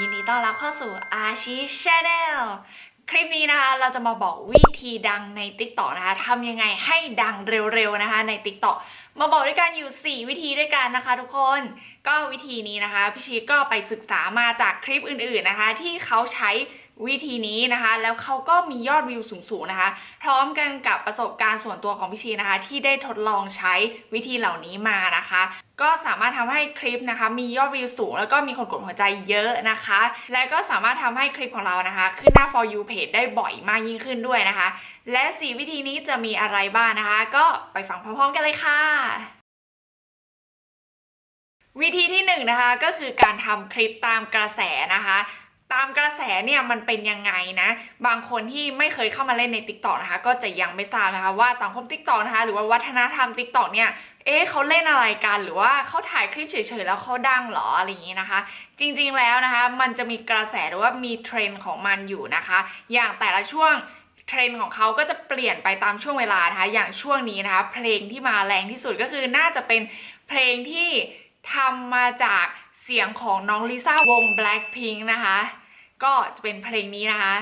ยินดีต้อนรับเข้าสู่อาชีชาแนลคลิปนี้นะคะเราจะมาบอกวิธีดังใน t ิ k t o k นะคะทำยังไงให้ดังเร็วๆนะคะใน t ิ k t o k มาบอกด้วยกันอยู่ 4 วิธีด้วยกันนะคะทุกคนก็วิธีนี้นะคะพี่ชีก็ไปศึกษามาจากคลิปอื่นๆนะคะ ที่เขาใช้ วิธีนี้นะคะ แล้วเขาก็มียอดวิวสูงๆนะคะ พร้อมกันกับประสบการณ์ส่วนตัวของพี่ชีนะคะ ที่ได้ทดลองใช้วิธีเหล่านี้มานะคะ ก็สามารถทำให้คลิปนะคะ มียอดวิวสูง แล้วก็มีคนกดหัวใจเยอะนะคะ และก็สามารถทำให้คลิปของเรานะคะ ขึ้นหน้า for you page ได้บ่อยมากยิ่งขึ้นด้วยนะคะ และ 4 วิธีนี้จะมีอะไรบ้างนะคะ ก็ไปฟังพร้อมๆกันเลยค่ะวิธีที่1นงนะคะก็คือการทำคลิปตามกระแสนะคะ ตามกระแสเนี่ยมันเป็นยังไงนะ บางคนที่ไม่เคยเข้ามาเล่นใน t ิ k t o k นะคะ ก็จะยังไม่ทราบนะคะว่าสังคม t ิ k t o k นะคะ หรือว่าวัฒนธรรม t ิ k t o k เนี่ยเอ๊ะเขาเล่นอะไรกันหรือว่าเขาถ่ายคลิปเฉยๆแล้วเขาดังเหรออะไรอย่างนี้นะคะ จริงๆแล้วนะคะ มันจะมีกระแสหรือว่ามีเทรนด์ของมันอยู่นะคะ อย่างแต่ละช่วงเทรนด์ของเขาก็จะเปลี่ยนไปตามช่วงเวลานะคะ อย่างช่วงนี้นะคะ เพลงที่มาแรงที่สุดก็คือน่าจะเป็นเพลงที่ทำมาจากเสียงของน้องลิซ่าวง Blackpink นะคะ ก็จะเป็นเพลงนี้นะคะ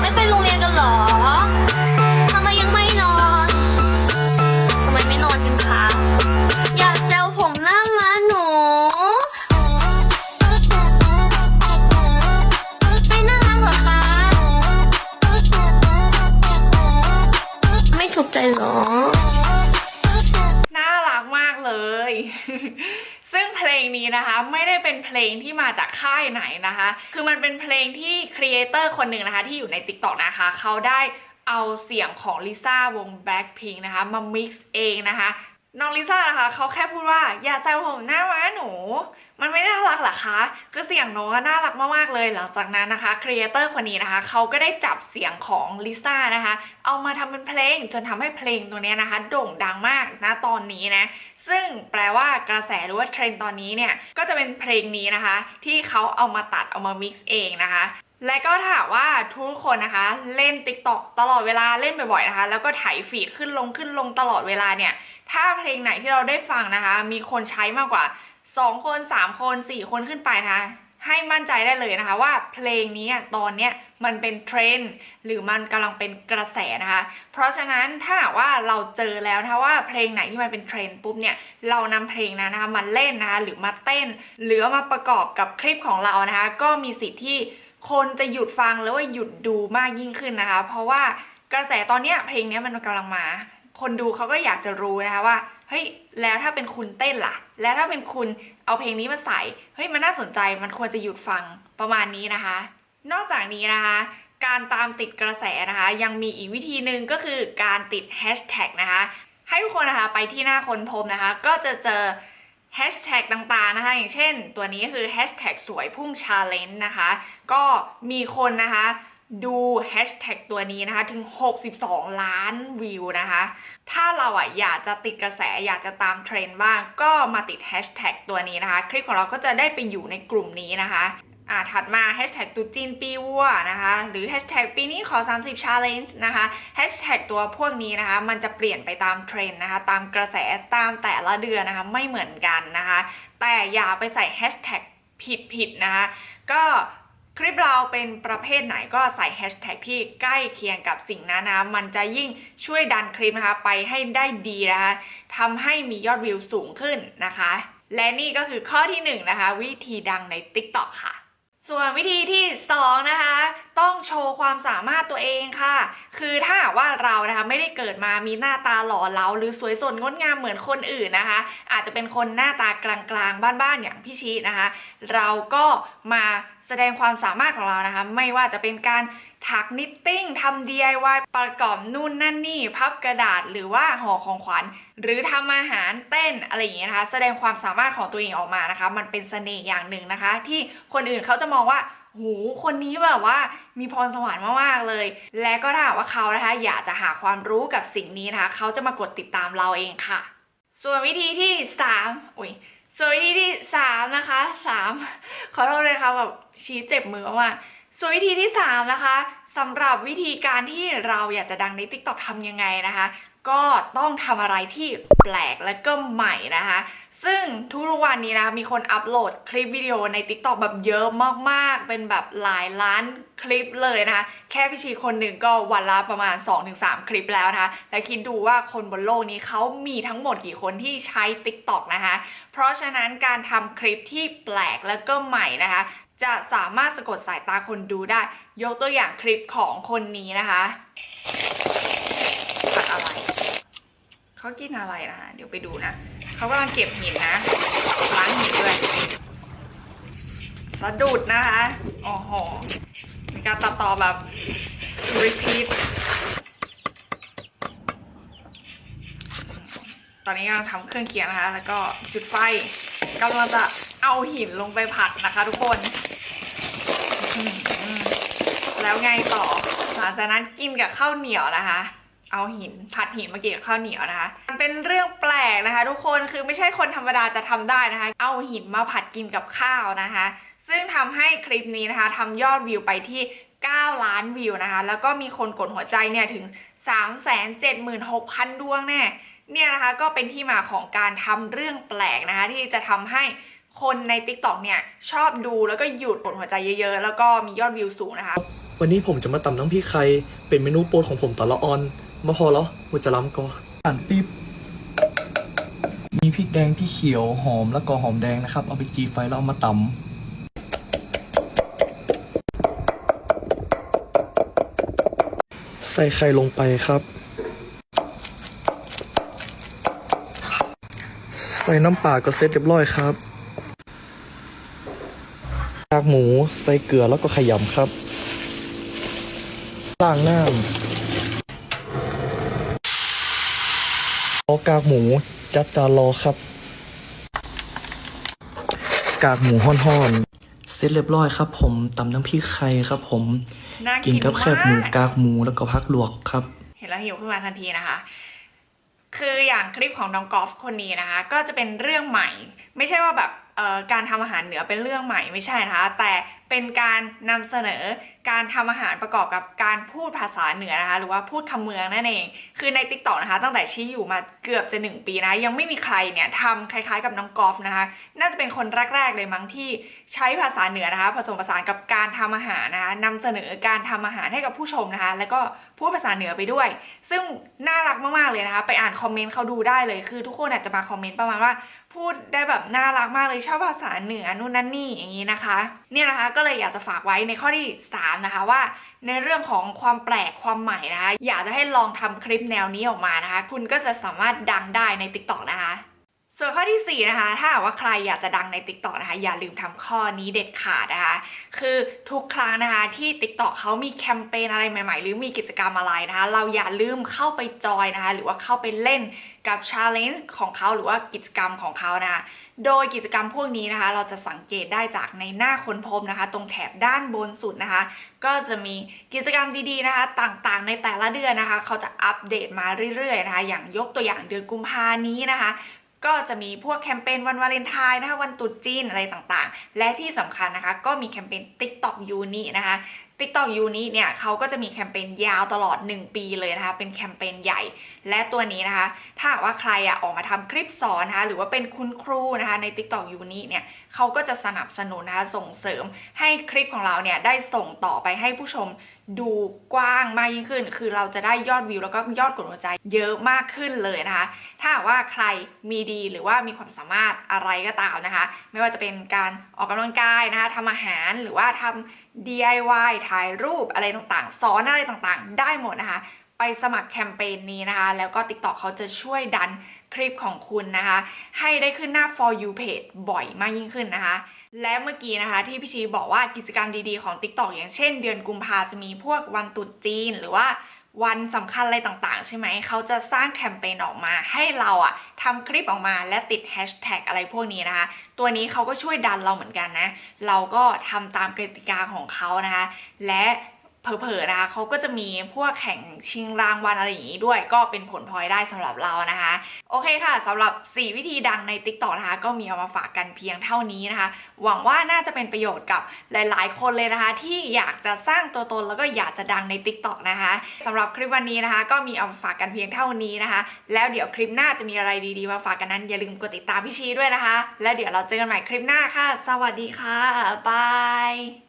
ไม่ไปโรงเรียนกันเหรอทำไมยังไม่นอนทำไมไม่นอนกันคะอยากเจลผมหน้ามาหนู ไม่น่ารักเหรอคะ ไม่ถูกใจเหรอ น่ารักมากเลย ซึ่งเพลงนี้นะคะไม่ได้เป็นเพลงที่มาจากค่ายไหนนะคะ คือมันเป็นเพลงที่ครีเอเตอร์คนหนึ่งนะคะที่อยู่ใน t ิ k t o k นะคะ เขาได้เอาเสียงของลิซ่าวง Blackpink นะคะมา mix เองนะคะ น้องลิซ่านะคะเขาแค่พูดว่าอย่าแซวผมหน้าม้าหนู มันไม่น่ารักหรอคะคือเสียงน้องน่ารักมากๆเลย หลังจากนั้นนะคะครีเอเตอร์คนนี้นะคะเขาก็ได้จับเสียงของลิซ่านะคะ เอามาทำเป็นเพลงจนทำให้เพลงตัวนี้นะคะ โด่งดังมากนะตอนนี้นะ ซึ่งแปลว่ากระแสหรือว่าเทรนด์ตอนนี้เนี่ยก็จะเป็นเพลงนี้นะคะ ที่เขาเอามาตัดเอามา mix เองนะคะ และก็ถ้าหากว่าทุกคนนะคะ เล่น TikTok ตลอดเวลาเล่นบ่อยๆนะคะ แล้วก็ไถฟีดขึ้นลงขึ้นลงตลอดเวลาเนี่ย ถ้าเพลงไหนที่เราได้ฟังนะคะ มีคนใช้มากกว่า 2 คน 3 คน 4 คนขึ้นไปนะคะให้มั่นใจได้เลยนะคะว่าเพลงนี้ตอนเนี้ยมันเป็นเทรนด์หรือมันกำลังเป็นกระแสนะคะ เพราะฉะนั้นถ้าว่าเราเจอแล้วนะคะว่าเพลงไหนที่มันเป็นเทรนด์ปุ๊บเนี่ยเรานำเพลงนั้นนะคะมาเล่นนะคะหรือมาเต้น หรือมาประกอบกับคลิปของเรานะคะ ก็มีสิทธิ์ที่ คนจะหยุดฟังหรือว่าหยุดดูมากยิ่งขึ้นนะคะ เพราะว่ากระแสตอนเนี้ยเพลงเนี้ยมันกำลังมา คนดูเขาก็อยากจะรู้นะคะว่าเฮ้ยแล้วถ้าเป็นคุณเต้นล่ะ แล้วถ้าเป็นคุณเอาเพลงนี้มาใส่เฮ้ยมันน่าสนใจมันควรจะหยุดฟังประมาณนี้นะคะ นอกจากนี้นะคะ การตามติดกระแสนะคะ ยังมีอีกวิธีหนึ่งก็คือการติดแฮชแท็กนะคะให้ทุกคนนะคะไปที่หน้าคนพบนะคะ ก็จะเจอ แฮชแท็กต่างๆนะคะ อย่างเช่นตัวนี้คือแฮชแท็กสวยพุ่งชาเลนจ์นะคะ ก็มีคนนะคะดูแฮชแท็กตัวนี้นะคะ ถึง 62 ล้านวิวนะคะ ถ้าเราอะอยากจะติดกระแสอยากจะตามเทรนด์บ้าง ก็มาติดแฮชแท็กตัวนี้นะคะ คลิปของเราก็จะได้ไปอยู่ในกลุ่มนี้นะคะ อ่าถัดมาแฮชแท็กตุจีนปีวัวนะคะ หรือแฮชแท็กปีนี้ขอ 30 challenge นะคะแฮชแท็กตัวพวกนี้นะคะ มันจะเปลี่ยนไปตามเทรนด์นะคะ ตามกระแสตามแต่ละเดือนนะคะ ไม่เหมือนกันนะคะ แต่อย่าไปใส่แฮชแท็กผิดๆนะคะ ก็คลิปเราเป็นประเภทไหนก็ใส่แฮชแท็กที่ใกล้เคียงกับสิ่งนั้นนะคะมันจะยิ่งช่วยดันคลิปนะคะ ไปให้ได้ดีนะคะทำให้มียอดวิวสูงขึ้นนะคะ และนี่ก็คือข้อที่หนึ่งนะคะ วิธีดังใน TikTok ค่ะ ส่วนวิธีที่ 2 นะคะ ต้องโชว์ความสามารถตัวเองค่ะ คือถ้าว่าเรานะคะไม่ได้เกิดมามีหน้าตาหล่อเหลาหรือสวยสดงดงามเหมือนคนอื่นนะคะ อาจจะเป็นคนหน้าตากลางๆ บ้านๆอย่างพี่ชีนะคะ เราก็มาแสดงความสามารถของเรานะคะ ไม่ว่าจะเป็นการ ถักนิตติ้งทำ DIY ประกอบนู่นนั่นนี่ พับกระดาษหรือว่าห่อของขวัญ หรือทำอาหารเต้นอะไรอย่างเงี้ยนะคะ แสดงความสามารถของตัวเองออกมานะคะ มันเป็นเสน่ห์อย่างหนึ่งนะคะ ที่คนอื่นเขาจะมองว่าหูคนนี้แบบว่ามีพรสวรรค์มากๆเลย และก็ถ้าว่าเขานะคะ อยากจะหาความรู้กับสิ่งนี้นะคะ เขาจะมากดติดตามเราเองค่ะ ส่วนวิธีที่3อุ้ยส่วนวิธีที่ 3 นะคะ 3 ขอโทษเลยค่ะแบบชี้เจ็บมือมาก ส่วนวิธีที่ 3 นะคะสำหรับวิธีการที่เราอยากจะดังใน TikTok ทำยังไงนะคะ ก็ต้องทำอะไรที่แปลกและก็ใหม่นะคะ ซึ่งทุกวันนี้นะคะมีคนอัปโหลดคลิปวิดีโอใน TikTok แบบเยอะมากๆ เป็นแบบหลายล้านคลิปเลยนะคะ แค่พี่ชีคนหนึ่งก็วันละประมาณ 2-3 คลิปแล้วนะคะ แล้วคิดดูว่าคนบนโลกนี้เขามีทั้งหมดกี่คนที่ใช้ TikTok นะคะ เพราะฉะนั้นการทำคลิปที่แปลกและก็ใหม่นะคะ จะสามารถสะกดสายตาคนดูได้ ยกตัวอย่างคลิปของคนนี้นะคะผัดอะไรเขากินอะไรนะคะเดี๋ยวไปดูนะเขากำลังเก็บหินนะล้างหินด้วยสะดุดนะคะโอ้โหมีการตัดต่อแบบ repeat ตอนนี้กำลังทำเครื่องเคียงนะคะ แล้วก็จุดไฟกำลังจะเอาหินลงไปผัดนะคะทุกคน แล้วไงต่อหลังจากนั้นกินกับข้าวเหนียวนะคะ เอาหินผัดหินมากินกับข้าวเหนียวนะคะมันเป็นเรื่องแปลกนะคะ ทุกคนคือไม่ใช่คนธรรมดาจะทำได้นะคะ เอาหินมาผัดกินกับข้าวนะคะ ซึ่งทำให้คลิปนี้นะคะทำยอดวิวไปที่ 9 ล้านวิวนะคะ แล้วก็มีคนกดหัวใจเนี่ยถึง 376,000 ดวงแน่เนี่ยนะคะก็เป็นที่มาของการทำเรื่องแปลกนะคะ ที่จะทำให้คนใน TikTok เนี่ย ชอบดูแล้วก็หยุดกดหัวใจเยอะๆ แล้วก็มียอดวิวสูงนะคะ วันนี้ผมจะมาตำน้ำพริกไข่เป็นเมนูโปรดของผมตอนละออน มาพอแล้วมันจะล้ำก็หั่นปิ๊บมีพริกแดงพี่เขียวหอมแล้วก็หอมแดงนะครับ เอาไปจีไฟแล้วเอามาตำใส่ไข่ลงไปครับ ใส่น้ำปลาก็เสร็จเรียบร้อยครับกากหมูใส่เกลือแล้วก็ขยำครับ ล้างน้ำเอากากหมูจัดจานรอครับ กากหมูห่อนๆ เสร็จเรียบร้อยครับ ผมตำน้ำพริกไข่ครับ ผม น่ากินกับแคบหมูมาก กากหมูแล้วก็พักลวกครับ เห็นแล้วหิวขึ้นมาทันทีนะคะ คืออย่างคลิปของน้องกอล์ฟคนนี้นะคะ ก็จะเป็นเรื่องใหม่ ไม่ใช่ว่าแบบเอ่อ การทำอาหารเหนือเป็นเรื่องใหม่ไม่ใช่นะคะ แต่เป็นการนำเสนอการทำอาหารประกอบกับการพูดภาษาเหนือนะคะ หรือว่าพูดคำเมืองนั่นเอง คือใน t ิ k t o k นะคะ ตั้งแต่ชี้อยู่มาเกือบจะ 1 ปีนะ ยังไม่มีใครเนี่ยทำคล้ายๆกับน้องกอล์ฟนะคะ น่าจะเป็นคนแรกๆเลยมั้งที่ใช้ภาษาเหนือนะคะ ผสมผสานกับการ ทำอาหารนะคะนำเสนอการทำอาหารให้กับผู้ชมนะคะ แล้วก็พูดภาษาเหนือไปด้วย ซึ่งน่ารักมากๆเลยนะคะ ไปอ่านคอมเมนต์เขาดูได้เลยคือ ทุกคนอาจจะมาคอมเมนต์ประมาณว่า พูดได้แบบน่ารักมากเลยชอบภาษาเหนือนู่นนั่นนี่อย่างนี้นะคะ เนี่ยนะคะก็เลยอยากจะฝากไว้ในข้อที่ 3 นะคะว่า ในเรื่องของความแปลกความใหม่นะคะ อยากจะให้ลองทำคลิปแนวนี้ออกมานะคะ คุณก็จะสามารถดังได้ใน TikTok นะคะ ส่วนข้อทีสี่ 4 นะคะ ถ้าหากว่าใครอยากจะดังใน TikTok นะคะ อย่าลืมทำข้อนี้เด็ดขาดนะคะ คือทุกครั้งนะคะที่ TikTok เขามีแคมเปญอะไรใหม่ ๆ หรือมีกิจกรรมอะไรนะคะ เราอย่าลืมเข้าไปจอยนะคะ หรือว่าเข้าไปเล่นกับ Challenge ของเขาหรือว่ากิจกรรมของเขานะคะ โดยกิจกรรมพวกนี้นะคะ เราจะสังเกตได้จากในหน้าค้นพบนะคะ ตรงแถบด้านบนสุดนะคะ ก็จะมีกิจกรรมดีๆนะคะ ต่างๆ ในแต่ละเดือนนะคะ เขาจะอัปเดตมาเรื่อยๆนะคะ อย่างยกตัวอย่างเดือนกุมภานี้นะคะ ก็จะมีพวกแคมเปญวันวาเลนไทน์นะคะวันตรุษจีนอะไรต่างๆ และที่สำคัญนะคะ ก็มีแคมเปญ TikTok Uni นะคะ TikTok Uni เนี่ยเขาก็จะมีแคมเปญยาวตลอด 1 ปีเลยนะคะ เป็นแคมเปญใหญ่ และตัวนี้นะคะ ถ้าว่าใครอะออกมาทำคลิปสอนนะคะหรือว่าเป็นคุณครูนะคะใน TikTok Uni เนี่ย เขาก็จะสนับสนุนนะคะส่งเสริมให้คลิปของเราเนี่ยได้ส่งต่อไปให้ผู้ชมดูกว้างมากยิ่งขึ้น คือเราจะได้ยอดวิวแล้วก็ยอดกดหัวใจเยอะมากขึ้นเลยนะคะ ถ้าว่าใครมีดีหรือว่ามีความสามารถอะไรก็ตามนะคะ ไม่ว่าจะเป็นการออกกำลังกายนะคะทำอาหารหรือว่าทำ DIY ถ่ายรูปอะไรต่างๆ สอนอะไรต่างๆ ได้หมดนะคะ ไปสมัครแคมเปญนี้นะคะ แล้วก็ TikTok เขาจะช่วยดัน คลิปของคุณนะคะ ให้ได้ขึ้นหน้า for you page บ่อยมากยิ่งขึ้นนะคะ และเมื่อกี้นะคะที่พี่ชีบอกว่ากิจกรรมดีๆของ TikTok อย่างเช่น เดือนกุมภาจะมีพวกวันตรุษจีนหรือว่าวันสำคัญอะไรต่างๆ ใช่ไหม เขาจะสร้างแคมเปญออกมาให้เราอะทำคลิปออกมาและติดแฮชแท็กอะไรพวกนี้นะคะ ตัวนี้เขาก็ช่วยดันเราเหมือนกันนะ เราก็ทำตามกติกาของเขานะคะ และ เผลอๆนะคะเขาก็จะมีพวกแข่งชิงรางวัลอะไรอย่างนี้ด้วย ก็เป็นผลพลอยได้สำหรับเรานะคะ โอเคค่ะสำหรับ 4 วิธีดังใน TikTok นะคะ ก็มีเอามาฝากกันเพียงเท่านี้นะคะ หวังว่าน่าจะเป็นประโยชน์กับหลายๆ คนเลยนะคะ ที่อยากจะสร้างตัวตนแล้วก็อยากจะดังใน TikTok นะคะสำหรับคลิปวันนี้นะคะ ก็มีเอามาฝากกันเพียงเท่านี้นะคะ แล้วเดี๋ยวคลิปหน้าจะมีอะไรดีๆมาฝากกันนั้น อย่าลืมกดติดตามพี่ชีด้วยนะคะ แล้วเดี๋ยวเราเจอกันใหม่คลิปหน้าค่ะ สวัสดีค่ะบาย